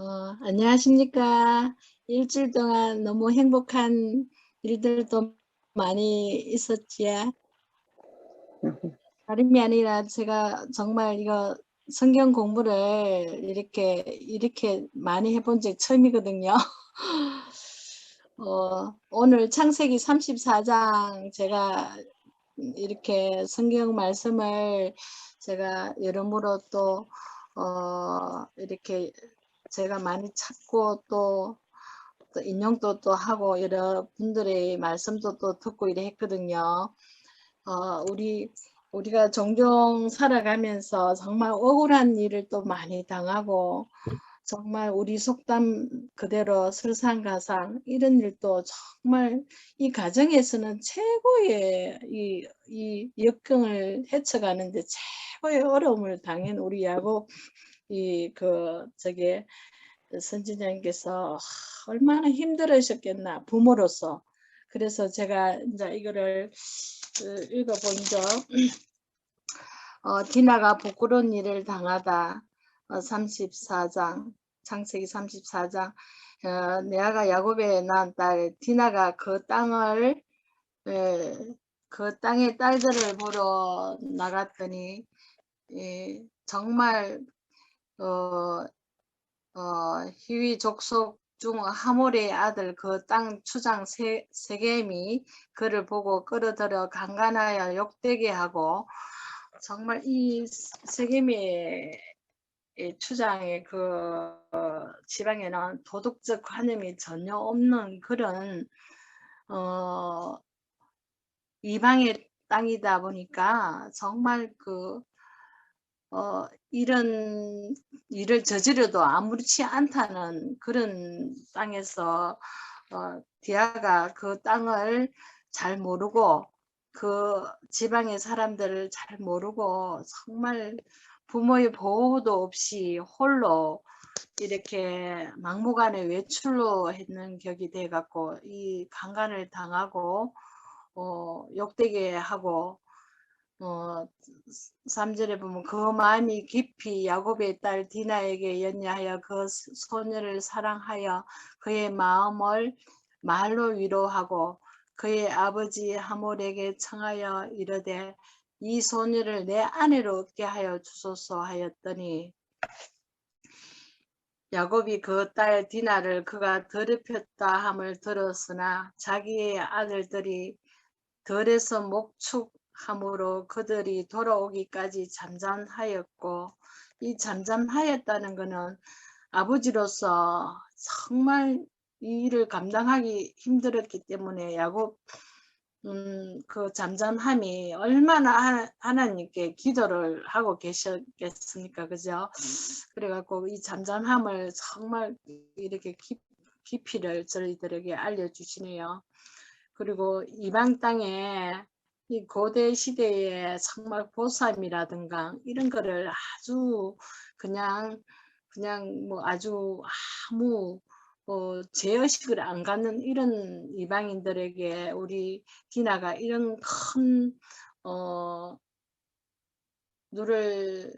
어, 안녕하십니까. 일주일 동안 너무 행복한 일들도 많이 있었지요. 다름이 아니라 제가 정말 이거 성경 공부를 이렇게 이렇게 많이 해본 적 처음이거든요. 어, 오늘 창세기 34장 제가 이렇게 성경 말씀을 제가 여러모로 또 어, 이렇게 제가 많이 찾고 또, 또 인용도 또 하고 여러 분들의 말씀도 또 듣고 이래 했거든요. 어, 우리 우리가 종종 살아가면서 정말 억울한 일을 또 많이 당하고 정말 우리 속담 그대로 설상가상 이런 일도 정말 이 가정에서는 최고의 이, 이 역경을 헤쳐가는데 최고의 어려움을 당한 우리 야곱 이 그 저기 선진장님께서 얼마나 힘들으셨겠나 부모로서 그래서 제가 이제 이거를 그 읽어본죠. 어, 디나가 부끄러운 일을 당하다 어, 34장 창세기 34장 어, 내아가 야곱의 낳은 딸 디나가 그 땅을 에, 그 땅의 딸들을 보러 나갔더니 에, 정말 어, 어, 희위 족속 중 하몰의 아들 그 땅 추장 세, 세겜이 그를 보고 끌어들여 강간하여 욕되게 하고 정말 이 세겜의 추장의 그 어, 지방에는 도덕적 관념이 전혀 없는 그런 어, 이방의 땅이다 보니까 정말 그 어, 이런 일을 저지르도 아무렇지 않다는 그런 땅에서 어, 디아가 그 땅을 잘 모르고 그 지방의 사람들을 잘 모르고 정말 부모의 보호도 없이 홀로 이렇게 막무가내 외출로 했는 격이 돼 갖고 이 강간을 당하고 어, 욕되게 하고 어, 3절에 보면 그 마음이 깊이 야곱의 딸 디나에게 연야하여 그 소녀를 사랑하여 그의 마음을 말로 위로하고 그의 아버지 하몰에게 청하여 이르되 이 소녀를 내 아내로 얻게 하여 주소서 하였더니 야곱이 그 딸 디나를 그가 더럽혔다 함을 들었으나 자기의 아들들이 덜에서 목축 함으로 그들이 돌아오기까지 잠잠하였고 이 잠잠하였다는 것은 아버지로서 정말 이 일을 감당하기 힘들었기 때문에 야곱 음, 그 잠잠함이 얼마나 하나님께 기도를 하고 계셨겠습니까? 그죠? 그래갖고 이 잠잠함을 정말 이렇게 깊, 깊이를 저희들에게 알려주시네요. 그리고 이방 땅에 이 고대 시대에 정말 보쌈이라든가 이런 거를 아주 그냥 그냥 뭐 아주 아무 어, 제어식을 안 갖는 이런 이방인들에게 우리 디나가 이런 큰 어, 누를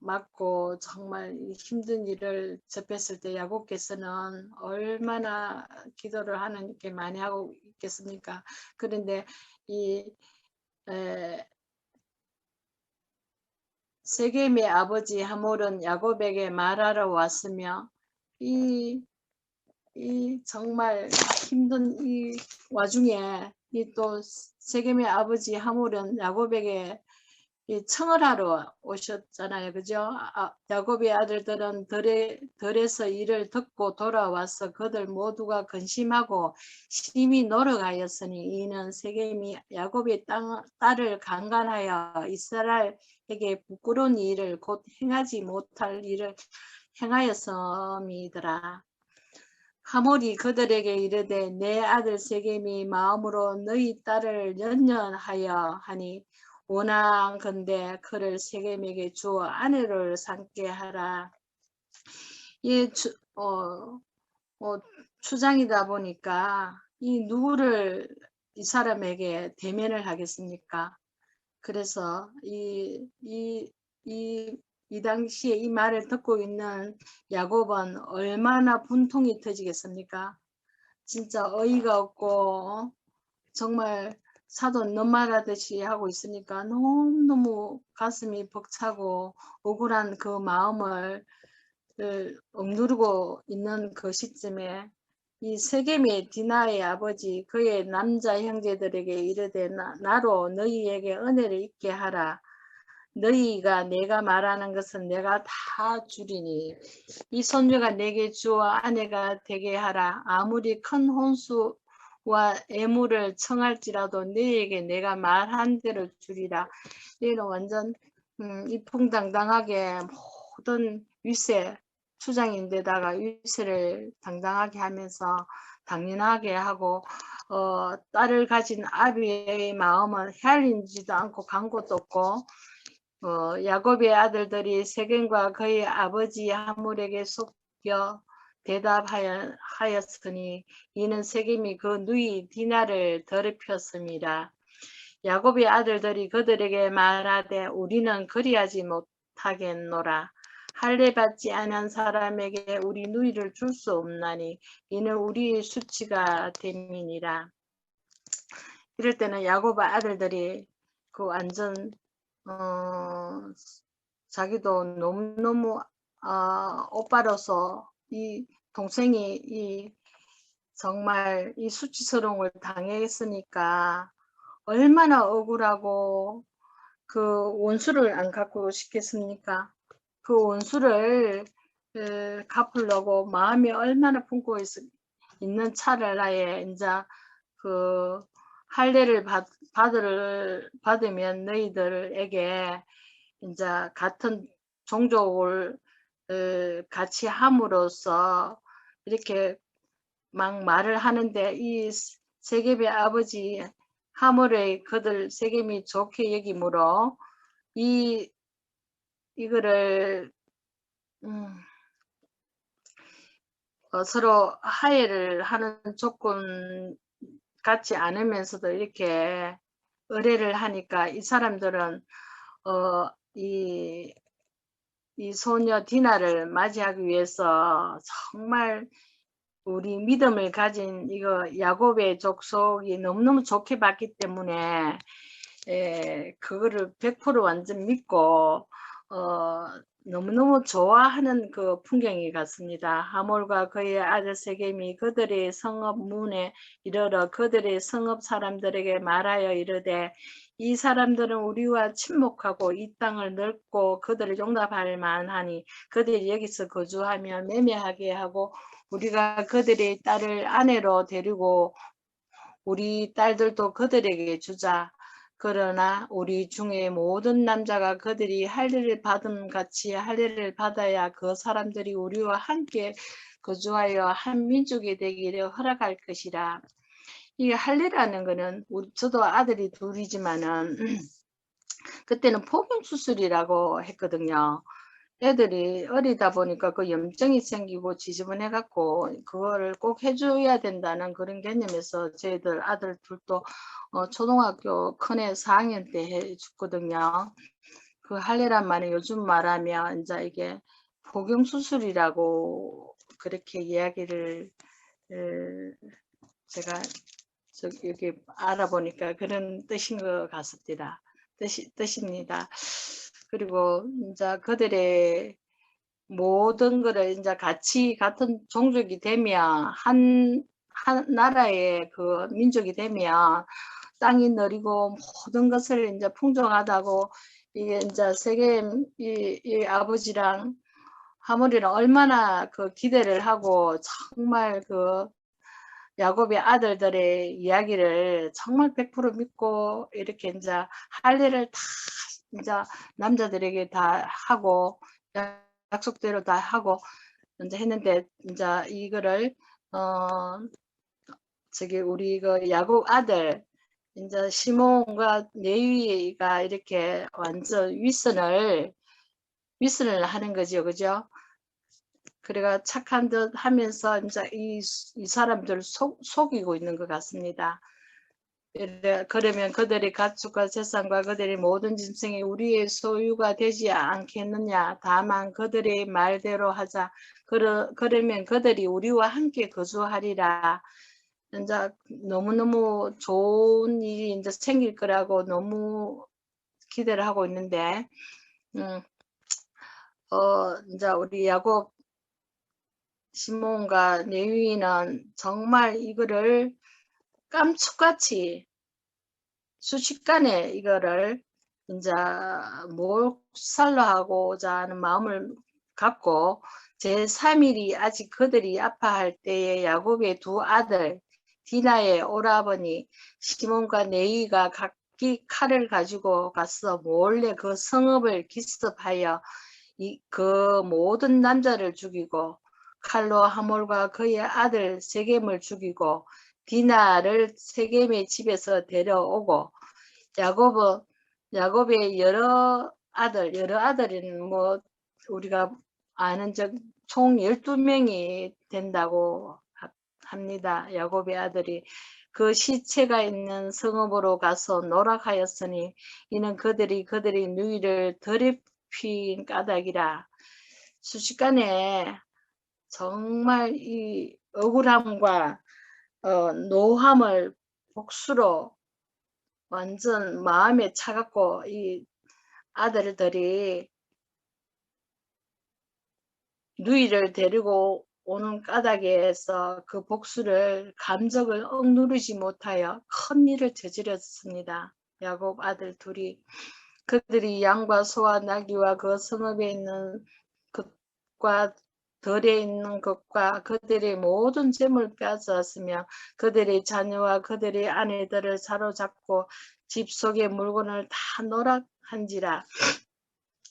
맞고 정말 힘든 일을 접했을 때 야곱께서는 얼마나 기도를 하나님께 많이 하고 있겠습니까? 그런데 이 에, 세겜의 아버지 하몰은 야곱에게 말하러 왔으며 이, 이 정말 힘든 이 와중에 이 또 세겜의 아버지 하몰은 야곱에게 청을 하러 오셨잖아요. 그죠? 아, 야곱의 아들들은 덜에, 덜에서 일을 듣고 돌아와서 그들 모두가 근심하고 심히 노력하였으니 이는 세겜이 야곱의 땅, 딸을 강간하여 이스라엘에게 부끄러운 일을 곧 행하지 못할 일을 행하였음이더라. 하몰이 그들에게 이르되 내 아들 세겜이 마음으로 너희 딸을 연연하여 하니 원한건대 그를 세겜에게 주어 아내를 삼게 하라. 이 주, 어, 어, 추장이다 보니까 이 누구를 이 사람에게 대면을 하겠습니까? 그래서 이, 이, 이 이 당시에 이 말을 듣고 있는 야곱은 얼마나 분통이 터지겠습니까? 진짜 어이가 없고 어? 정말 사도 너 말하듯이 하고 있으니까 너무너무 가슴이 벅차고 억울한 그 마음을 을 억누르고 있는 그 시점에 이 세겜의 디나의 아버지 그의 남자 형제들에게 이르되 나, 나로 너희에게 은혜를 있게 하라. 너희가 내가 말하는 것은 내가 다 주리니 이 손녀가 내게 주어 아내가 되게 하라. 아무리 큰 혼수 와 애물을 청할지라도 너희에게 내가 말한 대로 주리라. 얘는 완전 음, 이풍당당하게 모든 위세 추장인데다가 위세를 당당하게 하면서 당연하게 하고 어, 딸을 가진 아비의 마음은 헤아린지도 않고 간 곳도 없고 어, 야곱의 아들들이 세겜과 그의 아버지 하물에게 속여 대답하였으니 이는 세겜이 그 누이 디나를 더럽혔습니다. 야곱의 아들들이 그들에게 말하되 우리는 그리하지 못하겠노라. 할례 받지 않은 사람에게 우리 누이를 줄 수 없나니 이는 우리의 수치가 됨이니라. 이럴 때는 야곱 아들들이 그 완전 어, 자기도 너무너무 어, 오빠로서 이 동생이 이 정말 이 수치스러움을 당했으니까 얼마나 억울하고 그 원수를 안 갖고 싶겠습니까? 그 원수를 에, 갚으려고 마음이 얼마나 품고 있, 있는 차라에 이제 그 할례를 받, 받을, 받으면 너희들에게 이제 같은 종족을 에, 같이 함으로써 이렇게 막 말을 하는데 이 세겜의 아버지 하물의 그들 세겜이 좋게 여기므로 이 이거를 음, 어, 서로 하해를 하는 조건 같지 않으면서도 이렇게 의뢰를 하니까 이 사람들은 어, 이, 이 소녀 디나를 맞이하기 위해서 정말 우리 믿음을 가진 이거 야곱의 족속이 너무너무 좋게 봤기 때문에 에, 그거를 100% 완전 믿고 어, 너무너무 좋아하는 그 풍경이 같습니다. 하몰과 그의 아들 세겜이 그들의 성읍 문에 이르러 그들의 성읍 사람들에게 말하여 이르되 이 사람들은 우리와 친목하고 이 땅을 넓고 그들을 용납할 만하니 그들이 여기서 거주하며 매매하게 하고 우리가 그들의 딸을 아내로 데리고 우리 딸들도 그들에게 주자. 그러나 우리 중에 모든 남자가 그들이 할례를 받음 같이 할례를 받아야 그 사람들이 우리와 함께 거주하여 한 민족이 되기를 허락할 것이라. 이 할례라는 거는 저도 아들이 둘이지만은 그때는 포경 수술이라고 했거든요. 애들이 어리다 보니까 그 염증이 생기고 지저분해 갖고 그거를 꼭 해줘야 된다는 그런 개념에서 저희들 아들 둘도 어, 초등학교 큰애 4학년 때 해줬거든요. 그 할례란 말은 요즘 말하면 이제 이게 복용 수술이라고 그렇게 이야기를 제가 저기 여기 알아보니까 그런 뜻인 것 같습니다. 뜻이, 뜻입니다. 그리고 이제 그들의 모든 거를 이제 같이 같은 종족이 되면 한, 한 나라의 그 민족이 되면 땅이 느리고 모든 것을 이제 풍족하다고 이게 이제 세계 이, 이 아버지랑 하모리랑 얼마나 그 기대를 하고 정말 그 야곱의 아들들의 이야기를 정말 100% 믿고 이렇게 이제 할 일을 다 이제 남자들에게 다 하고 약속대로 다 하고 이제 했는데 이제 이거를 어 저기 우리 그 야곱 아들 이제 시몬과 네위가 이렇게 완전 윗선을 윗선을 하는 거죠, 그죠? 그래가 착한 듯 하면서 이제 이, 이 사람들을 속, 속이고 있는 것 같습니다. 그러면 그들의 가축과 재산과 그들의 모든 짐승이 우리의 소유가 되지 않겠느냐? 다만 그들의 말대로 하자. 그러, 그러면 그들이 우리와 함께 거주하리라. 이제 너무너무 좋은 일이 이제 생길 거라고 너무 기대를 하고 있는데 음, 어 이제 우리 야곱 시몬과 레위는 정말 이거를 깜짝같이 순식간에 이거를 이제 몰살로 하고자 하는 마음을 갖고 제3일이 아직 그들이 아파할 때에 야곱의 두 아들 디나의 오라버니 시몬과 네이가 각기 칼을 가지고 가서 몰래 그 성읍을 기습하여 이, 그 모든 남자를 죽이고 칼로 하몰과 그의 아들 세겜을 죽이고 디나를 세겜의 집에서 데려오고 야곱은 야곱의 여러 아들 여러 아들은 뭐 우리가 아는 적총 12명이 된다고 하- 합니다. 야곱의 아들이 그 시체가 있는 성읍으로 가서 노락하였으니 이는 그들이 그들의 누이를 더럽힌 까닭이라 순식간에 정말 이 억울함과 어, 노함을 복수로 완전 마음에 차갖고 이 아들들이 누이를 데리고 오는 까닭에서 그 복수를 감정을 억누르지 못하여 큰 일을 저질렀습니다. 야곱 아들 둘이 그들이 양과 소와 나귀와 그 성읍에 있는 것과 덜에 있는 것과 그들의 모든 재물 빼앗았으며 그들의 자녀와 그들의 아내들을 사로잡고 집 속의 물건을 다 노락한지라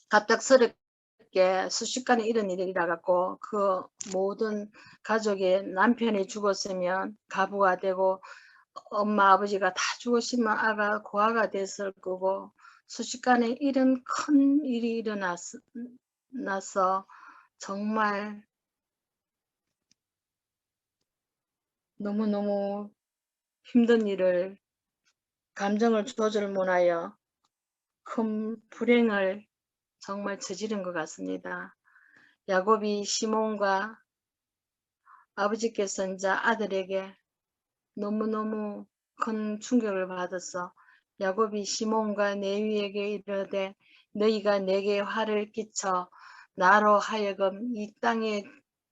갑작스럽게 순식간에 이런 일이 일어나갖고 그 모든 가족의 남편이 죽었으면 가부가 되고 엄마 아버지가 다 죽으시면 아가 고아가 됐을 거고 순식간에 이런 큰 일이 일어나서 나서 정말 너무너무 힘든 일을 감정을 조절 못하여 큰 불행을 정말 저지른 것 같습니다. 야곱이 시몬과 아버지께서 이제 아들에게 너무너무 큰 충격을 받았어. 야곱이 시몬과 네위에게 이르되 너희가 내게 화를 끼쳐 나로 하여금 이 땅의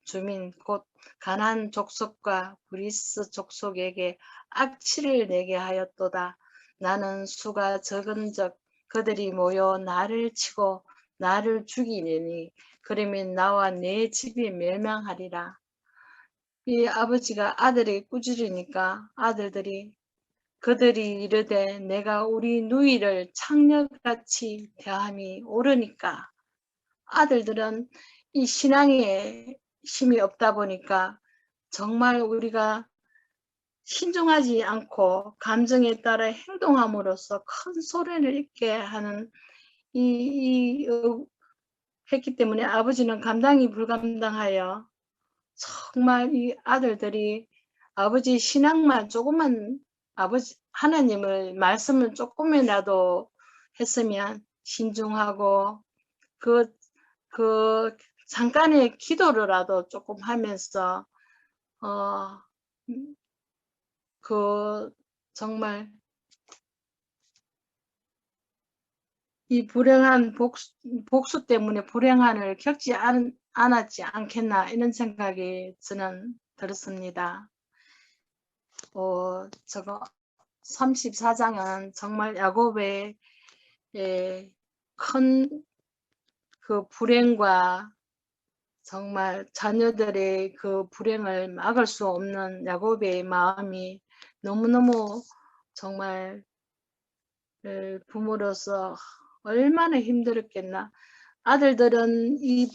주민 곧 가난 족속과 브리스 족속에게 악취를 내게 하였도다. 나는 수가 적은적 그들이 모여 나를 치고 나를 죽이니 그러면 나와 내 집이 멸망하리라. 이 아버지가 아들이 꾸짖으니까 아들들이 그들이 이르되 내가 우리 누이를 창녀같이 대함이 옳으니까 아들들은 이 신앙에 힘이 없다 보니까 정말 우리가 신중하지 않고 감정에 따라 행동함으로써 큰 소리를 잃게 하는 이, 이 어, 했기 때문에 아버지는 감당이 불감당하여 정말 이 아들들이 아버지 신앙만 조금만 아버지 하나님을 말씀을 조금이라도 했으면 신중하고 그, 그 잠깐의 기도를라도 조금 하면서 어, 그 정말 이 불행한 복수, 복수 때문에 불행한을 겪지 않, 않았지 않겠나 이런 생각이 저는 들었습니다. 어, 저거 34장은 정말 야곱의 예, 큰 그 불행과 정말 자녀들의 그 불행을 막을 수 없는 야곱의 마음이 너무너무 정말 에, 부모로서 얼마나 힘들었겠나. 아들들은 이,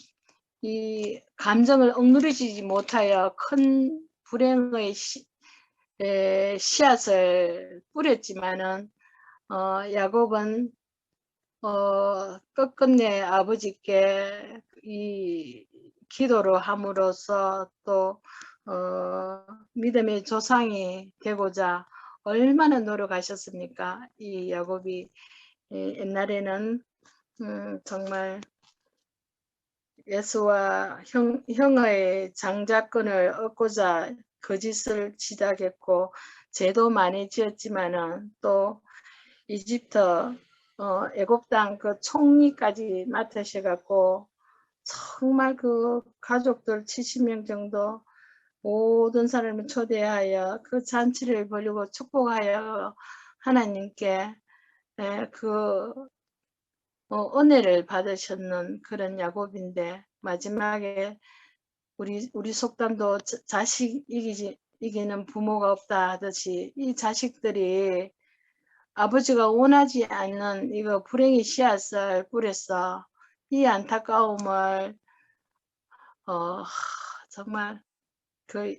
이 감정을 억누르지 못하여 큰 불행의 시, 에, 씨앗을 뿌렸지만은 어, 야곱은 어, 끝끝내 아버지께 이 기도를 함으로써 또 어, 믿음의 조상이 되고자 얼마나 노력하셨습니까? 이 야곱이 예, 옛날에는 음, 정말 예수와 형, 형의 장자권을 얻고자 거짓을 시작했고 죄도 많이 지었지만은 또 이집트 어, 땅그 총리까지 맡으셔갖고 정말 그 가족들 70명 정도 모든 사람을 초대하여 그 잔치를 벌이고 축복하여 하나님께 예, 그 어, 은혜를 받으셨는 그런 야곱인데 마지막에 우리 우리 속담도 자- 자식 이기지 이기는 부모가 없다 하듯이 이 자식들이 아버지가 원하지 않는 이거 불행의 씨앗을 뿌렸어 이 안타까움을 어 하, 정말 그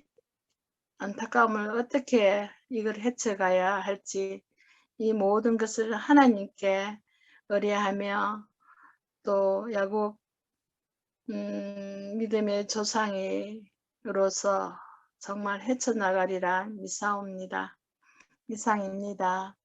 안타까움을 어떻게 이걸 헤쳐가야 할지 이 모든 것을 하나님께 의뢰하며 또 야곱 음, 믿음의 조상이로서 정말 헤쳐나가리라 미사옵니다. 이상입니다.